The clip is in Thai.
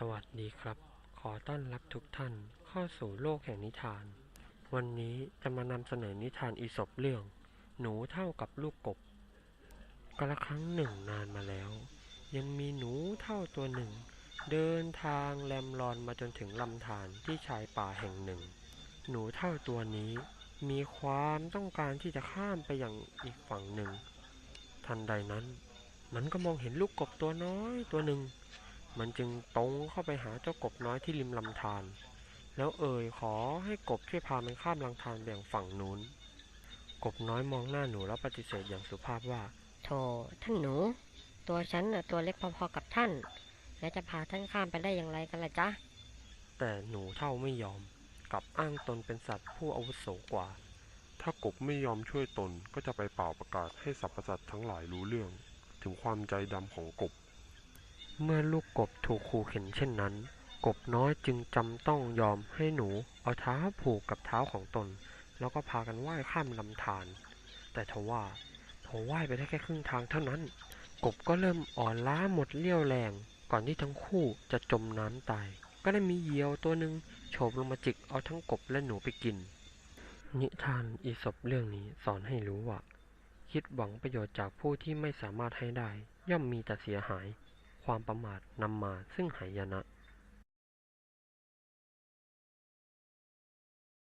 สวัสดีครับ ขอต้อนรับทุกท่านเข้าสู่โลกแห่งนิทาน วันนี้จะมานำเสนอนิทานอีสปเรื่อง หนูเท่ากับลูกกบกาละครั้งหนึ่งนานมาแล้ว ยังมีหนูเท่าตัวหนึ่ง เดินทางแลมลอนมาจนถึงลำธารที่ชายป่าแห่งหนึ่ง หนูเท่าตัวนี้ มีความต้องการที่จะข้ามไปยังอีกฝั่งหนึ่ง ทันใดนั้น มันก็มองเห็นลูกกบตัวน้อยตัวหนึ่ง มันจึงตรงเข้าไปหาเจ้ากบน้อยที่ริมลำธารแล้วเอ่ยขอให้กบช่วยพามันข้ามลำธารไปยังฝั่งนู้น กบน้อยมองหน้าหนูแล้วปฏิเสธอย่างสุภาพว่า โธ่ท่านหนู ตัวฉันน่ะตัวเล็กพอๆกับท่าน แล้วจะพาท่านข้ามไปได้อย่างไรกันล่ะจ๊ะ แต่หนูเท่าไม่ยอมกลับอ้างตนเป็นสัตว์ผู้อาวุโสกว่า ถ้ากบไม่ยอมช่วยตนก็จะไปเป่าประกาศให้สรรพสัตว์ทั้งหลายรู้เรื่อง ถึงความใจดำของกบ เมื่อลูกกบถูกขู่เข็นเช่นนั้น กบน้อยจึงจำต้องยอมให้หนูเอาเท้าผูกกับเท้าของตน แล้วก็พากันว่ายข้ามลำธารแต่ทว่าพอว่ายไปได้แค่ครึ่งทางเท่านั้น กบก็เริ่มอ่อนล้าหมดเรี่ยวแรง ก่อนที่ทั้งคู่จะจมน้ำตาย ก็ได้มีเหยี่ยวตัวหนึ่งโฉบลงมาจิกเอาทั้งกบและหนูไปกิน นิทานอีสปเรื่องนี้สอนให้รู้ว่า คิดหวังประโยชน์จากผู้ที่ไม่สามารถให้ได้ ย่อมมีแต่เสียหาย ความประมาทนำมาซึ่งหายนะ